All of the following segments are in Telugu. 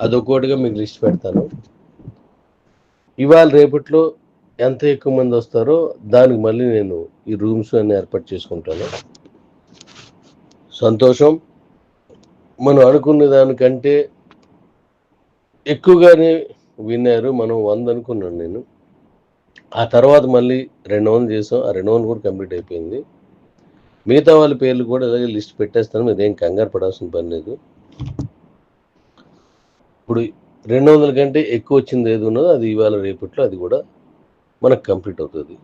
అదొకటిగా మీకు లిస్ట్ పెడతాను. ఇవాళ రేపట్లో ఎంత ఎక్కువ మంది వస్తారో దానికి మళ్ళీ నేను ఈ రూమ్స్ అన్ని ఏర్పాటు చేసుకుంటాను. సంతోషం. మనం అనుకున్న దానికంటే ఎక్కువగానే విన్నారు మనం వంద అనుకున్నాను నేను. ఆ తర్వాత మళ్ళీ రెండు వందలు చేసాం. ఆ రెండు వందలు కూడా కంప్లీట్ అయిపోయింది. మిగతా వాళ్ళ పేర్లు కూడా అలాగే లిస్ట్ పెట్టేస్తాను. మీరు ఏం కంగారు పడాల్సిన పని లేదు. ఇప్పుడు రెండు వందల కంటే ఎక్కువ వచ్చింది ఏది ఉన్నదో అది ఇవాళ రేపట్లో అది కూడా మనకు కంప్లీట్ అవుతుంది.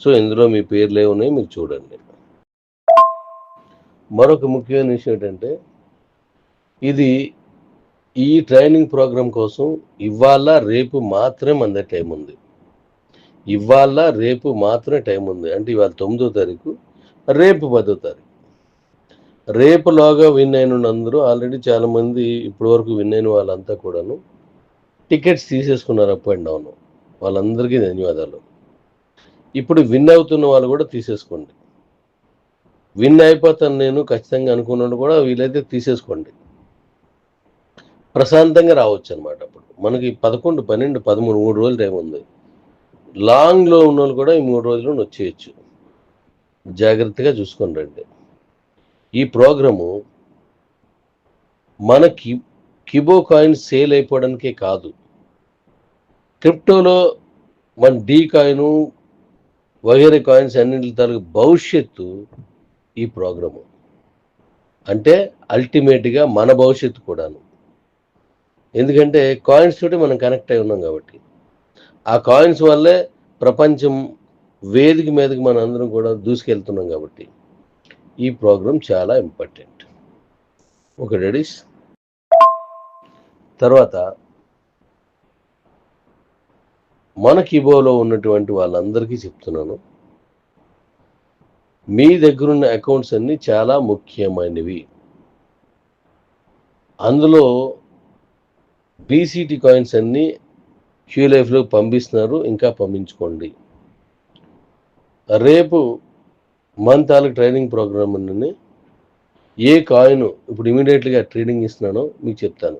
సో ఇందులో మీ పేర్లు ఏ మీరు చూడండి. మరొక ముఖ్యమైన విషయం ఏంటంటే ఇది ఈ ట్రైనింగ్ ప్రోగ్రాం కోసం ఇవాళ రేపు మాత్రమే మన టైం ఉంది. ఇవాళ రేపు మాత్రమే టైం ఉంది. అంటే ఇవాళ తొమ్మిదో తారీఖు రేపు పదో తారీఖు. రేపులోగా విన్ అయిన అందరూ ఆల్రెడీ చాలామంది ఇప్పటి వరకు విన్ అయిన వాళ్ళంతా కూడాను టికెట్స్ తీసేసుకున్నారు అప్ అండ్ డౌన్. వాళ్ళందరికీ ధన్యవాదాలు. ఇప్పుడు విన్ అవుతున్న వాళ్ళు కూడా తీసేసుకోండి. విన్ అయిపోతాను నేను ఖచ్చితంగా అనుకున్నాడు కూడా వీలైతే తీసేసుకోండి. ప్రశాంతంగా రావచ్చు అనమాట అప్పుడు. మనకి పదకొండు పన్నెండు పదమూడు మూడు రోజులు టైం ఉంది. లాంగ్లో ఉన్న వాళ్ళు కూడా ఈ మూడు రోజుల్లో వచ్చేయచ్చు. జాగ్రత్తగా చూసుకొని రండి. ఈ ప్రోగ్రాము మనకి కిబో కాయిన్ సేల్ అయిపోవడానికే కాదు. క్రిప్టోలో మన డీ కాయిను వగేరే కాయిన్స్ అన్నింటి తాలూ భవిష్యత్తు ఈ ప్రోగ్రాము. అంటే అల్టిమేట్గా మన భవిష్యత్తు కూడాను. ఎందుకంటే కాయిన్స్ తోటి మనం కనెక్ట్ అయి ఉన్నాం కాబట్టి. ఆ కాయిన్స్ వల్లే ప్రపంచం వేదిక మీదకి మన అందరం కూడా దూసుకెళ్తున్నాం కాబట్టి. ఈ ప్రోగ్రామ్ చాలా ఇంపార్టెంట్. ఒక రెడీస్? తర్వాత మన కిబోలో ఉన్నటువంటి వాళ్ళందరికీ చెప్తున్నాను. మీ దగ్గరున్న అకౌంట్స్ అన్నీ చాలా ముఖ్యమైనవి. అందులో బీసీటీ కాయిన్స్ అన్నీ క్యూ లైఫ్లో పంపిస్తున్నారు. ఇంకా పంపించుకోండి. రేపు మంత్ తాలూకు ట్రైనింగ్ ప్రోగ్రామ్ నుండి ఏ కాయిన్ ఇప్పుడు ఇమీడియట్గా ట్రేడింగ్ ఇస్తున్నానో మీకు చెప్తాను.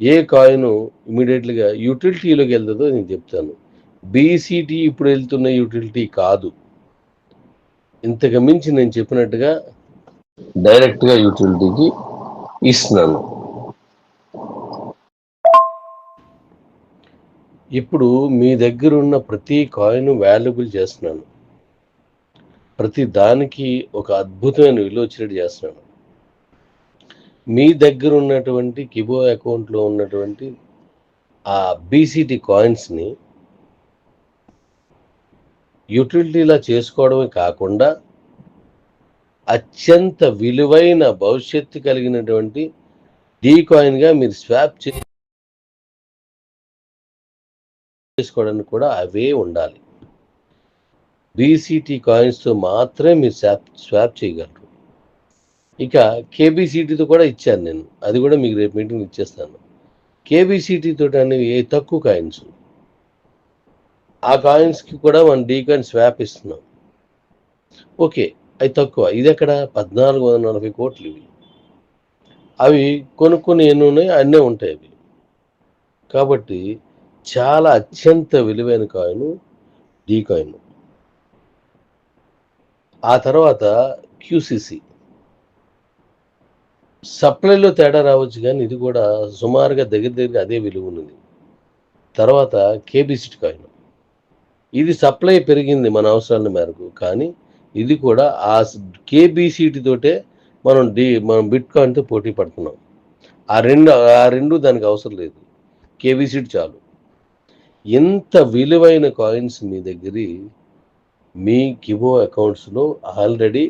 ఏ కాయిన్ ఇమీడియట్గా యూటిలిటీలోకి వెళ్తుందో నేను చెప్తాను. బీసీటీ ఇప్పుడు వెళ్తున్న యూటిలిటీ కాదు. ఇంతకు మించి నేను చెప్పినట్టుగా డైరెక్ట్గా యూటిలిటీకి ఇస్తున్నాను. ఇప్పుడు మీ దగ్గర ఉన్న ప్రతి కాయిన్ వాల్యుబుల్ చేస్తున్నాను. ప్రతి దానికి ఒక అద్భుతమైన విలువ చేస్తున్నాను మీ దగ్గర ఉన్నటువంటి కిబో అకౌంట్లో ఉన్నటువంటి ఆ బీసీటీ కాయిన్స్ని యూటిలిటీలా చేసుకోవడమే కాకుండా అత్యంత విలువైన భవిష్యత్తు కలిగినటువంటి డీ కాయిన్గా మీరు స్వాప్ చేసుకోవడానికి కూడా అవే ఉండాలి. బీసీటీ కాయిన్స్తో మాత్రమే మీరు స్వాప్ స్వాప్ చేయగలరు. ఇక కేబీసీటీతో కూడా ఇచ్చాను నేను. అది కూడా మీకు రేపు మీటింగ్ ఇచ్చేస్తాను. కేబీసీటీతో అనేవి ఏ తక్కువ కాయిన్స్ ఆ కాయిన్స్కి కూడా మనం డీ కాయిన్ స్వాప్ ఇస్తున్నాం. ఓకే అవి తక్కువ. ఇది ఎక్కడ? పద్నాలుగు వందల నలభై కోట్లు ఇవి. అవి కొనుక్కుని ఎన్ని ఉన్నాయి అన్నీ ఉంటాయి అవి. కాబట్టి చాలా అత్యంత విలువైన కాయిన్ డీ కాయిన్ ఆ తర్వాత క్యూసిసి సప్లైలో తేడా రావచ్చు కానీ ఇది కూడా సుమారుగా దగ్గర దగ్గర అదే విలువ ఉన్నది తర్వాత కేబిసిట్ కాయిన్ ఇది సప్లై పెరిగింది మన అవసరాల మేరకు కానీ ఇది కూడా ఆ కేబీసీటీ తోటే మనం డి మనం బిట్ కాయిన్తో పోటీ పడుతున్నాం. ఆ రెండు ఆ రెండు దానికి అవసరం లేదు. కేబీసీటీ చాలు. ఎంత విలువైన కాయిన్స్ మీ దగ్గర మీ కిబో అకౌంట్స్లో ఆల్రెడీ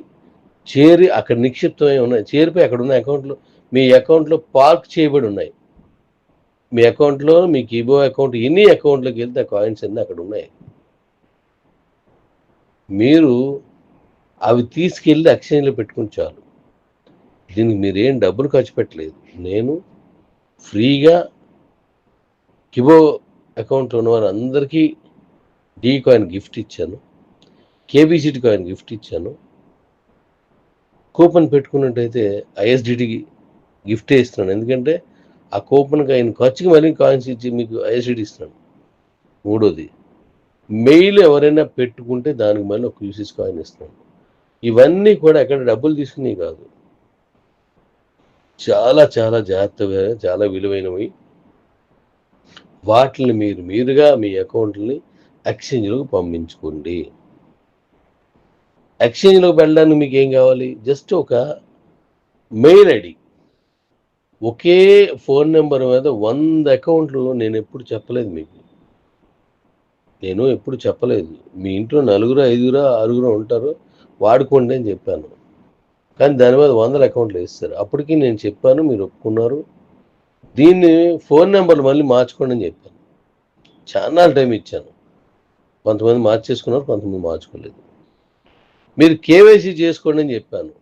చేరి అక్కడ నిక్షిప్తమై ఉన్నాయి. చేరిపోయి అక్కడ ఉన్న అకౌంట్లో మీ అకౌంట్లో పార్క్ చేయబడి ఉన్నాయి. మీ అకౌంట్లో మీ కిబో అకౌంట్ ఎన్ని అకౌంట్లోకి వెళ్తే ఆ కాయిన్స్ అన్నీ అక్కడ ఉన్నాయి. మీరు అవి తీసుకెళ్ళి ఎక్స్చేంజ్లో పెట్టుకుని చాలు. దీనికి మీరేం డబ్బులు ఖర్చు పెట్టలేదు. నేను ఫ్రీగా కిబో అకౌంట్ ఉన్న వారందరికీ డీ కాయిన్ గిఫ్ట్ ఇచ్చాను. కేబీసీటీ కాయిన్ గిఫ్ట్ ఇచ్చాను. కూపన్ పెట్టుకున్నట్టయితే ఐఎస్డిటికి గిఫ్టే ఇస్తున్నాను. ఎందుకంటే ఆ కూపన్కి ఆయన ఖర్చుకి మళ్ళీ కాయిన్స్ ఇచ్చి మీకు ఐఎస్డిటి ఇస్తున్నాను మూడోది మెయిల్ ఎవరైనా పెట్టుకుంటే దానికి మళ్ళీ ఒక యూసీస్ కాయిన్ ఇస్తున్నాను ఇవన్నీ కూడా ఎక్కడ డబ్బులు తీసుకునేవి కాదు. చాలా చాలా జాగ్రత్తగా చాలా విలువైనవి. వాటిని మీరు మీరుగా మీ అకౌంట్ని ఎక్స్చేంజ్లకు పంపించుకోండి. ఎక్స్చేంజ్లోకి వెళ్ళడానికి మీకు ఏం కావాలి? జస్ట్ ఒక మెయిల్ ఐడి. ఒకే ఫోన్ నెంబర్ మీద వంద అకౌంట్లు నేను ఎప్పుడు చెప్పలేదు మీకు. నేను ఎప్పుడు చెప్పలేదు. మీ ఇంట్లో నలుగురు ఐదుగురు ఆరుగురు ఉంటారు. వాడుకోండి అని చెప్పాను. కానీ దాని మీద వందల అకౌంట్లు వేస్తారు. అప్పటికి నేను చెప్పాను మీరు ఒప్పుకున్నారు. దీన్ని ఫోన్ నెంబర్లు మళ్ళీ మార్చుకోండి అని చెప్పాను. చాలా టైం ఇచ్చాను. కొంతమంది మార్చేసుకున్నారు కొంతమంది మార్చుకోలేదు. మీరు కేవైసీ చేసుకోండి అని చెప్పాను.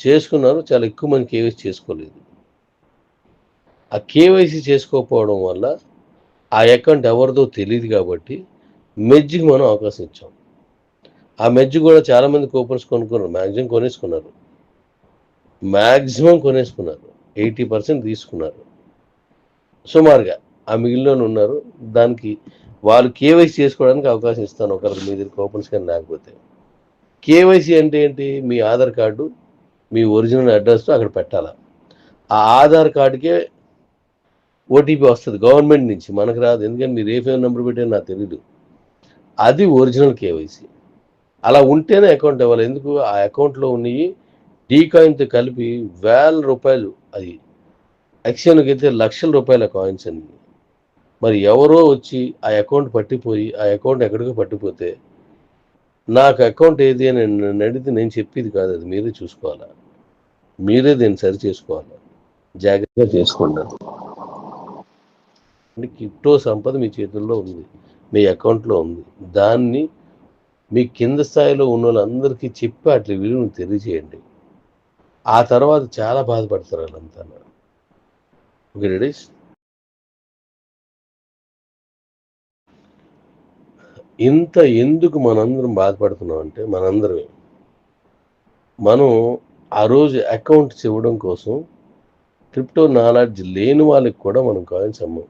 చేసుకున్నారు చాలా ఎక్కువ మంది కేవైసీ చేసుకోలేదు. ఆ కేవైసీ చేసుకోకపోవడం వల్ల ఆ అకౌంట్ ఎవరిదో తెలియదు కాబట్టి మెజ్జికి మనం అవకాశం ఇచ్చాం. ఆ మెజ్జి కూడా చాలా మంది కూపన్స్ కొనుక్కున్నారు మ్యాక్సిమం కొనేసుకున్నారు. మ్యాక్సిమం కొనేసుకున్నారు ఎయిటీ పర్సెంట్ తీసుకున్నారు. సుమారుగా ఆ మిగిలిన ఉన్నారు దానికి వాళ్ళు కేవైసీ చేసుకోవడానికి అవకాశం ఇస్తాను ఒకరికి మీ దగ్గర కూపన్స్ కానీ లేకపోతే. కేవైసీ అంటే ఏంటి? మీ ఆధార్ కార్డు మీ ఒరిజినల్ అడ్రస్ అక్కడ పెట్టాలా? ఆ ఆధార్ కార్డుకే ఓటీపీ వస్తుంది గవర్నమెంట్ నుంచి. మనకు రాదు ఎందుకంటే మీరు ఏ ఫోన్ నెంబర్ పెట్టారో నాకు తెలియదు అది ఒరిజినల్ కేవైసీ అలా ఉంటేనే అకౌంట్ ఇవ్వాలి. ఎందుకు? ఆ అకౌంట్లో ఉన్నాయి డీ కాయిన్తో కలిపి వేల రూపాయలు అది. ఎక్స్చేంజ్కి అయితే లక్షల రూపాయల కాయిన్స్ అన్ని. మరి ఎవరో వచ్చి ఆ అకౌంట్ పట్టిపోయి ఆ అకౌంట్ ఎక్కడికో పట్టిపోతే నాకు అకౌంట్ ఏది అని నన్ను అడిగితే నేను చెప్పేది కాదు అది మీరే చూసుకోవాలా? మీరే దీన్ని సరి చేసుకోవాలి? జాగ్రత్తగా చేసుకోండి అది. అంటే క్రిప్టో సంపద మీ చేతుల్లో ఉంది మీ అకౌంట్లో ఉంది. దాన్ని మీ కింద స్థాయిలో ఉన్న వాళ్ళందరికీ చెప్పి అట్ల విలువను తెలియజేయండి. ఆ తర్వాత చాలా బాధపడతారు వాళ్ళంతా. ఓకే రెడీస్? ఇంత ఎందుకు మనందరం బాధపడుతున్నాం అంటే మనందరమే. మనం ఆ రోజు అకౌంట్స్ ఇవ్వడం కోసం క్రిప్టో నాలెడ్జ్ లేని వాళ్ళకి కూడా మనం కాయిన్స్ అమ్మాం.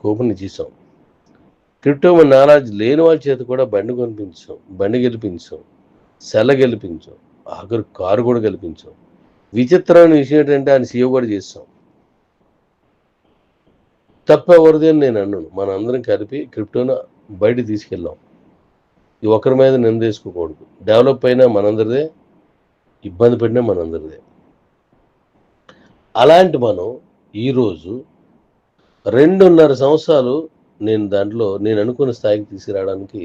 కూపన్ చేసాం క్రిప్టో నాలెడ్జ్ లేని వాళ్ళ చేత కూడా బండి కొనిపించాం బండి గెలిపించాం సెల గెలిపించాం ఆఖరు కారు కూడా గెలిపించాం. విచిత్రమైన విషయం ఏంటంటే ఆయన సీఓ కూడా చేస్తాం తప్పెవరిది అని నేను అన్నాను. మన అందరం కలిపి క్రిప్టోను బయట తీసుకెళ్ళాం. ఇది ఒకరి మీద నిందేసుకోకూడదు డెవలప్ అయినా మనందరిదే ఇబ్బంది పడినా మనందరిదే. అలాంటి మనం ఈరోజు రెండున్నర సంవత్సరాలు నేను దాంట్లో నేను అనుకున్న స్థాయికి తీసుకురావడానికి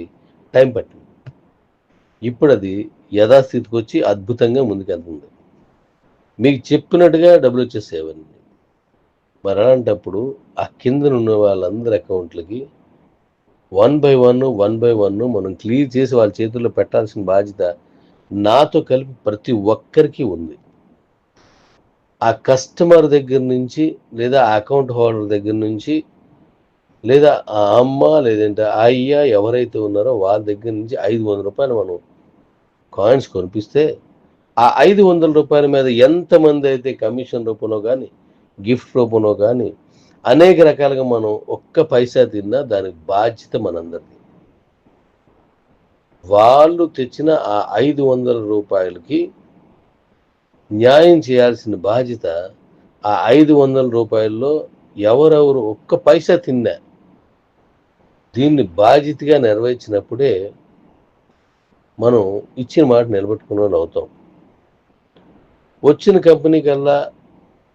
టైం పట్టింది. ఇప్పుడు అది యథాస్థితికి వచ్చి అద్భుతంగా ముందుకెళ్తుంది. మీకు చెప్పినట్టుగా డబ్బులు వచ్చేసేవన్నీ మరి అలాంటప్పుడు ఆ కింద ఉన్న వాళ్ళందరి అకౌంట్లకి one by one one by one మనం క్లియర్ చేసి వాళ్ళ చేతుల్లో పెట్టాల్సిన బాధ్యత నాతో కలిపి ప్రతి ఒక్కరికి ఉంది. ఆ కస్టమర్ దగ్గర నుంచి లేదా అకౌంట్ హోల్డర్ దగ్గర నుంచి లేదా ఆ అమ్మ లేదంటే ఆ అయ్య ఎవరైతే ఉన్నారో వాళ్ళ దగ్గర నుంచి ఐదు వందల రూపాయలు మనం కాయిన్స్ కొనిపిస్తే ఆ ఐదు వందల రూపాయల మీద ఎంతమంది అయితే కమిషన్ రూపంలో కానీ గిఫ్ట్ రూపంలో కానీ అనేక రకాలుగా మనం ఒక్క పైసా తిన్నా దానికి బాధ్యత మనందరిది. వాళ్ళు తెచ్చిన ఆ ఐదు వందల రూపాయలకి న్యాయం చేయాల్సిన బాధ్యత ఆ ఐదు వందల రూపాయల్లో ఎవరెవరు ఒక్క పైసా తిన్నా దీన్ని బాధ్యతగా నెరవేర్చినప్పుడే మనం ఇచ్చిన మాట నిలబెట్టుకున్న వాళ్ళు అవుతాం. వచ్చిన కంపెనీ కల్లా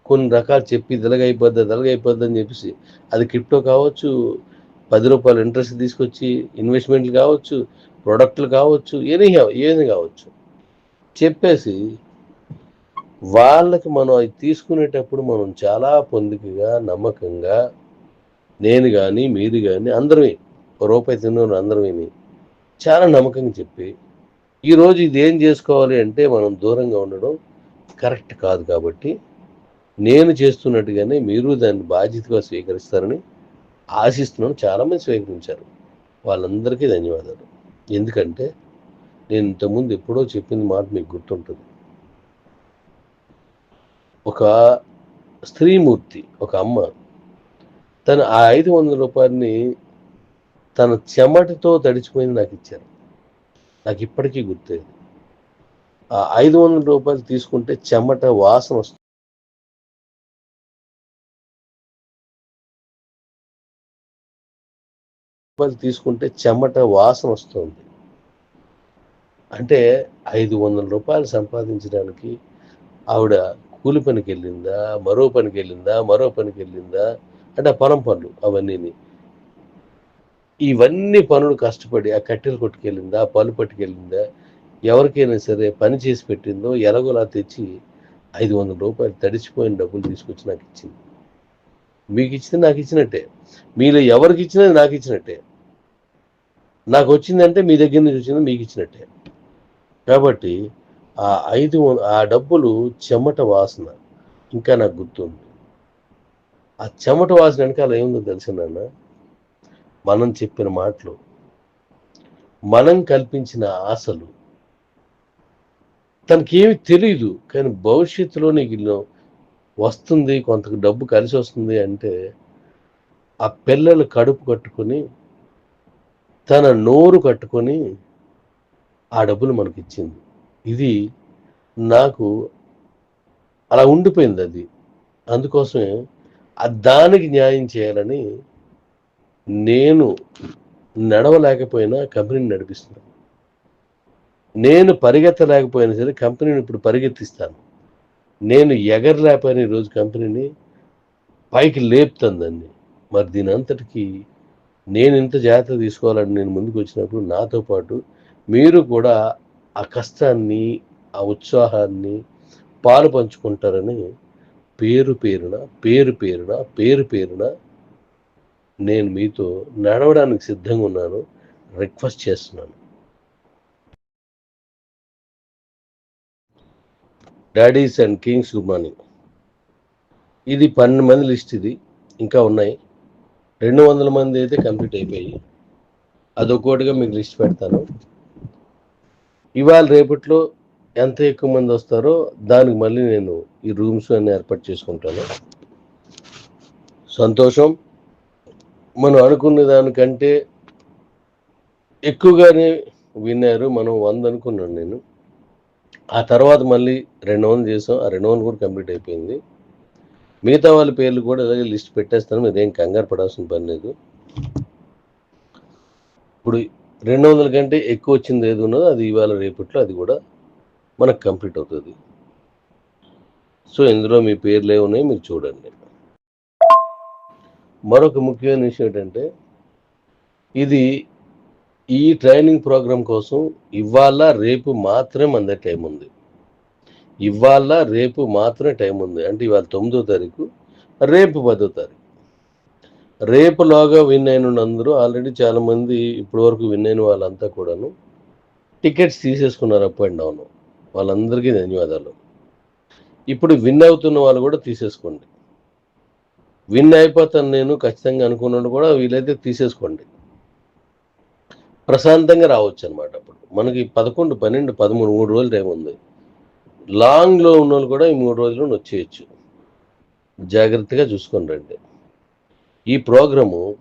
కొన్ని రకాలు చెప్పి ఇదలగైపోద్ది ఇదలగైపోద్ది అని చెప్పేసి. అది క్రిప్టో కావచ్చు పది రూపాయలు ఇంట్రెస్ట్ తీసుకొచ్చి ఇన్వెస్ట్మెంట్లు కావచ్చు ప్రొడక్ట్లు కావచ్చు ఏది ఏది కావచ్చు. చెప్పేసి వాళ్ళకి మనం అది తీసుకునేటప్పుడు మనం చాలా పొందికగా నమ్మకంగా నేను కానీ మీరు కానీ అందరమే రూపాయి తిన్న అందరమేమి చాలా నమ్మకంగా చెప్పి ఈరోజు ఇది ఏం చేసుకోవాలి అంటే మనం దూరంగా ఉండడం కరెక్ట్ కాదు కాబట్టి నేను చేస్తున్నట్టుగానే మీరు దాన్ని బాధ్యతగా స్వీకరిస్తారని ఆశిస్తున్నాను. చాలామంది స్వీకరించారు. వాళ్ళందరికీ ధన్యవాదాలు. ఎందుకంటే నేను ఇంతకుముందు ఎప్పుడో చెప్పింది మాట మీకు గుర్తుంటుంది. ఒక స్త్రీమూర్తి ఒక అమ్మ తను ఆ ఐదు వందల రూపాయలని తన చెమటతో తడిచిపోయింది నాకు ఇచ్చారు. నాకు ఇప్పటికీ గుర్తుంది ఆ ఐదు వందల రూపాయలు తీసుకుంటే చెమట వాసన వస్తుంది. రూపాయలు తీసుకుంటే చెమట వాసన వస్తుంది. అంటే ఐదు వందల రూపాయలు సంపాదించడానికి ఆవిడ కూలి పనికి వెళ్ళిందా మరో పనికి వెళ్ళిందా మరో పనికి వెళ్ళిందా అంటే పొలం పనులు అవన్నీని. ఇవన్నీ పనులు కష్టపడి ఆ కట్టెలు కొట్టుకెళ్ళిందా పళ్ళు పట్టుకెళ్ళిందా ఎవరికైనా సరే పని చేసి పెట్టిందో ఎలాగోలా తెచ్చి ఐదు వందల రూపాయలు తడిచిపోయిన డబ్బులు తీసుకొచ్చి నాకు ఇచ్చింది. మీకు ఇచ్చింది నాకు ఇచ్చినట్టే మీలో ఎవరికి ఇచ్చినది నాకు ఇచ్చినట్టే నాకు వచ్చిందంటే మీ దగ్గర నుంచి వచ్చింది మీకు ఇచ్చినట్టే కాబట్టి ఆ ఐదు ఆ డబ్బులు చెమట వాసన ఇంకా నాకు గుర్తుంది. ఆ చెమట వాసన వెనకాల ఏముందో తెలిసిందన్న మనం చెప్పిన మాటలు. మనం కల్పించిన ఆశలు. తనకేమి తెలియదు కానీ భవిష్యత్తులో నీకు వస్తుంది కొంత డబ్బు కలిసి వస్తుంది అంటే ఆ పిల్లలు కడుపు కట్టుకొని తన నోరు కట్టుకొని ఆ డబ్బులు మనకి ఇచ్చింది ఇది నాకు అలా ఉండిపోయింది అది. అందుకోసమే దానికి న్యాయం చేయాలని నేను నడవలేకపోయినా కంపెనీని నడిపిస్తున్నాను. నేను పరిగెత్తలేకపోయినా సరే కంపెనీని ఇప్పుడు పరిగెత్తిస్తాను. నేను ఎగరలేకపోయిన ఈరోజు కంపెనీని పైకి లేపుతుందండి మరి దీని అంతటికి నేను ఇంత జాగ్రత్త తీసుకోవాలని నేను ముందుకు వచ్చినప్పుడు నాతో పాటు మీరు కూడా ఆ కష్టాన్ని ఆ ఉత్సాహాన్ని పాలు పంచుకుంటారని పేరు పేరున పేరు పేరున పేరు పేరున నేను మీతో నడవడానికి సిద్ధంగా ఉన్నాను. రిక్వెస్ట్ చేస్తున్నాను. Daddies and kings good morning ఇది పన్నెండు మంది లిస్ట్ ఇది. ఇంకా ఉన్నాయి. రెండు వందల మంది అయితే కంప్లీట్ అయిపోయి అదొకటిగా మీకు లిస్ట్ పెడతాను. ఇవాళ రేపట్లో ఎంత ఎక్కువ మంది వస్తారో దానికి మళ్ళీ నేను ఈ రూమ్స్ అన్ని ఏర్పాటు చేసుకుంటాను. సంతోషం. మనం అనుకున్న దానికంటే ఎక్కువగానే విన్నారు. మనం వంద అనుకున్నాను నేను. ఆ తర్వాత మళ్ళీ రెండు వందలు చేసాం. ఆ రెండు వందలు కూడా కంప్లీట్ అయిపోయింది. మిగతా వాళ్ళ పేర్లు కూడా అలాగే లిస్ట్ పెట్టేస్తాను. మీరు ఏం కంగారు పడాల్సిన పని లేదు. ఇప్పుడు రెండు వందల కంటే ఎక్కువ వచ్చింది ఏది ఉన్నదో అది ఇవాళ రేపట్లో అది కూడా మనకు కంప్లీట్ అవుతుంది. సో ఇందులో మీ పేర్లు ఏ ఉన్నాయి మీరు చూడండి. మరొక ముఖ్యమైన విషయం ఏంటంటే ఇది ఈ ట్రైనింగ్ ప్రోగ్రామ్ కోసం ఇవాళ రేపు మాత్రమే అందే టైం ఉంది. ఇవాళ రేపు మాత్రమే టైం ఉంది. అంటే ఇవాళ తొమ్మిదో తారీఖు రేపు పదో తారీఖు. రేపులోగా విన్ అయిన అందరూ ఆల్రెడీ చాలామంది ఇప్పటి వరకు విన్ అయిన వాళ్ళంతా కూడాను టికెట్స్ తీసేసుకున్నారు అప్ అండ్ డౌన్. వాళ్ళందరికీ ధన్యవాదాలు. ఇప్పుడు విన్ అవుతున్న వాళ్ళు కూడా తీసేసుకోండి. విన్ అయిపోతాను నేను ఖచ్చితంగా అనుకున్నాను కూడా వీలైతే తీసేసుకోండి. ప్రశాంతంగా రావచ్చు అనమాట అప్పుడు. మనకి పదకొండు పన్నెండు పదమూడు మూడు రోజులు టైం ఉంది. లాంగ్లో ఉన్న వాళ్ళు కూడా ఈ మూడు రోజుల్లో వచ్చేయచ్చు. జాగ్రత్తగా చూసుకొని రండి. ఈ ప్రోగ్రాము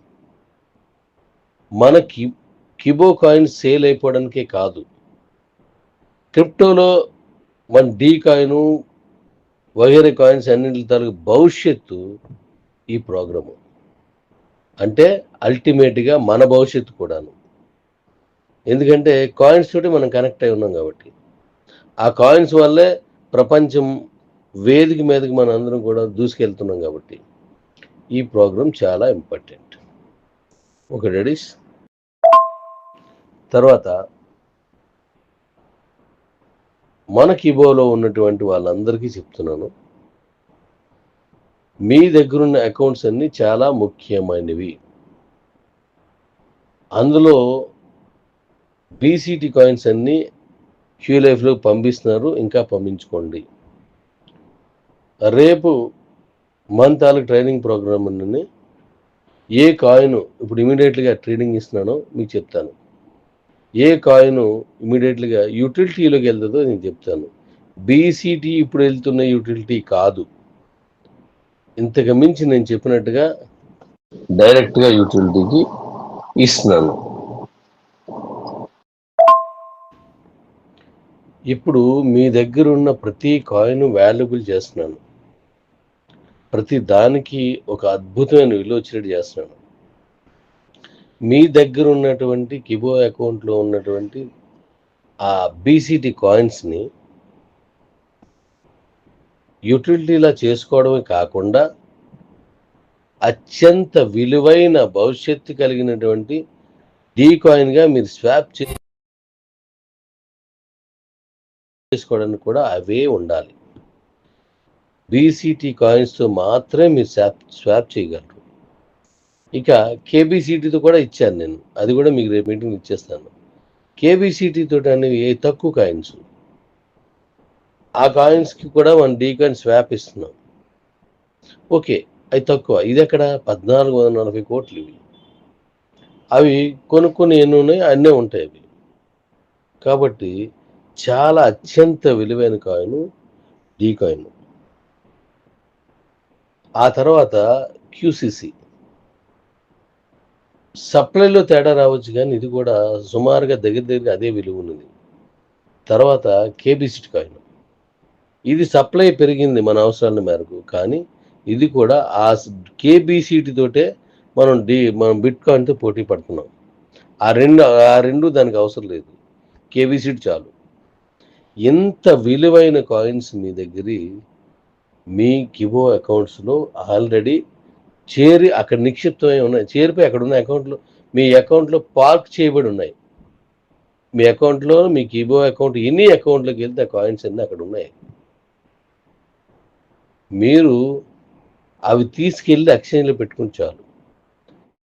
మన కి కిబో కాయిన్ సేల్ అయిపోవడానికే కాదు. క్రిప్టోలో మన డీ కాయిను వగేరే కాయిన్స్ అన్నింటి తాలూకు భవిష్యత్తు ఈ ప్రోగ్రాము. అంటే అల్టిమేట్గా మన భవిష్యత్తు కూడాను. ఎందుకంటే కాయిన్స్ తోటి మనం కనెక్ట్ అయి ఉన్నాం కాబట్టి. ఆ కాయిన్స్ వల్లే ప్రపంచం వేదిక మీదకి మన అందరం కూడా దూసుకెళ్తున్నాం కాబట్టి ఈ ప్రోగ్రాం చాలా ఇంపార్టెంట్ ఒక రెడీస్ తర్వాత మన కీబోలో ఉన్నటువంటి వాళ్ళందరికీ చెప్తున్నాను. మీ దగ్గరున్న అకౌంట్స్ అన్నీ చాలా ముఖ్యమైనవి. అందులో బీసీటీ కాయిన్స్ అన్నీ క్యూ లైఫ్లో పంపిస్తున్నారు ఇంకా పంపించుకోండి. రేపు మంత్ తాలూకు ట్రైనింగ్ ప్రోగ్రామ్ నుండి ఏ కాయిన్ ఇప్పుడు ఇమీడియట్గా ట్రేడింగ్ ఇస్తున్నానో మీకు చెప్తాను. ఏ కాయిన్ ఇమీడియట్గా యూటిలిటీలోకి వెళ్తుందో నేను చెప్తాను. బీసీటీ ఇప్పుడు వెళ్తున్న యూటిలిటీ కాదు. ఇంతకు మించి నేను చెప్పినట్టుగా డైరెక్ట్గా యూటిలిటీకి ఇస్తున్నాను. ఇప్పుడు మీ దగ్గర ఉన్న ప్రతి కాయిన్ వాల్యుబుల్ చేస్తున్నాను. ప్రతి దానికి ఒక అద్భుతమైన విలువ వచ్చేటట్టు చేస్తున్నాను. మీ దగ్గర ఉన్నటువంటి కిబో అకౌంట్లో ఉన్నటువంటి ఆ బీసీటీ కాయిన్స్ని యూటిలిటీలా చేసుకోవడమే కాకుండా అత్యంత విలువైన భవిష్యత్తు కలిగినటువంటి డీ కాయిన్గా మీరు స్వాప్ చేసుకోవడానికి కూడా అవే ఉండాలి. బీసీటీ కాయిన్స్తో మాత్రమే మీరు స్వాప్ స్వాప్ చేయగలరు. ఇక కేబీసీటీతో కూడా ఇచ్చాను నేను. అది కూడా మీకు రేపు మీటింగ్ ఇచ్చేస్తాను. కేబీసీటీతో అనేవి ఏ తక్కువ కాయిన్స్ ఆ కాయిన్స్కి కూడా మనం డీ కాయిన్ స్వాప్ ఇస్తున్నాం. ఓకే అవి తక్కువ. ఇది ఎక్కడ? పద్నాలుగు వందల నలభై కోట్లు ఇవి. అవి కొనుక్కొని ఎన్ని ఉన్నాయి? అన్నీ ఉంటాయి అవి. కాబట్టి చాలా అత్యంత విలువైన కాయిన్ డీ కాయిన్. ఆ తర్వాత క్యూసిసి సప్లైలో తేడా రావచ్చు కానీ ఇది కూడా సుమారుగా దగ్గర దగ్గర అదే విలువ ఉన్నది. తర్వాత కేబీసీటీ కాయిన్. ఇది సప్లై పెరిగింది మన అవసరాల మేరకు కానీ ఇది కూడా ఆ కేబీసీటీ తోటే మనం డి మనం బిట్ కాయిన్తో పోటీ పడుతున్నాం. ఆ రెండు ఆ రెండు దానికి అవసరం లేదు. కేబీసీటీ చాలు. ఎంత విలువైన కాయిన్స్ మీ దగ్గర మీ కిబో అకౌంట్స్లో ఆల్రెడీ చేరి అక్కడ నిక్షిప్తమై ఉన్నాయి. చేరిపోయి అక్కడ ఉన్న అకౌంట్లో మీ అకౌంట్లో పార్క్ చేయబడి ఉన్నాయి. మీ అకౌంట్లో మీ కీబో అకౌంట్ ఎన్ని అకౌంట్లోకి వెళ్తే ఆ కాయిన్స్ అన్నీ అక్కడ ఉన్నాయి. మీరు అవి తీసుకెళ్ళి ఎక్స్చేంజ్లో పెట్టుకుని చాలు.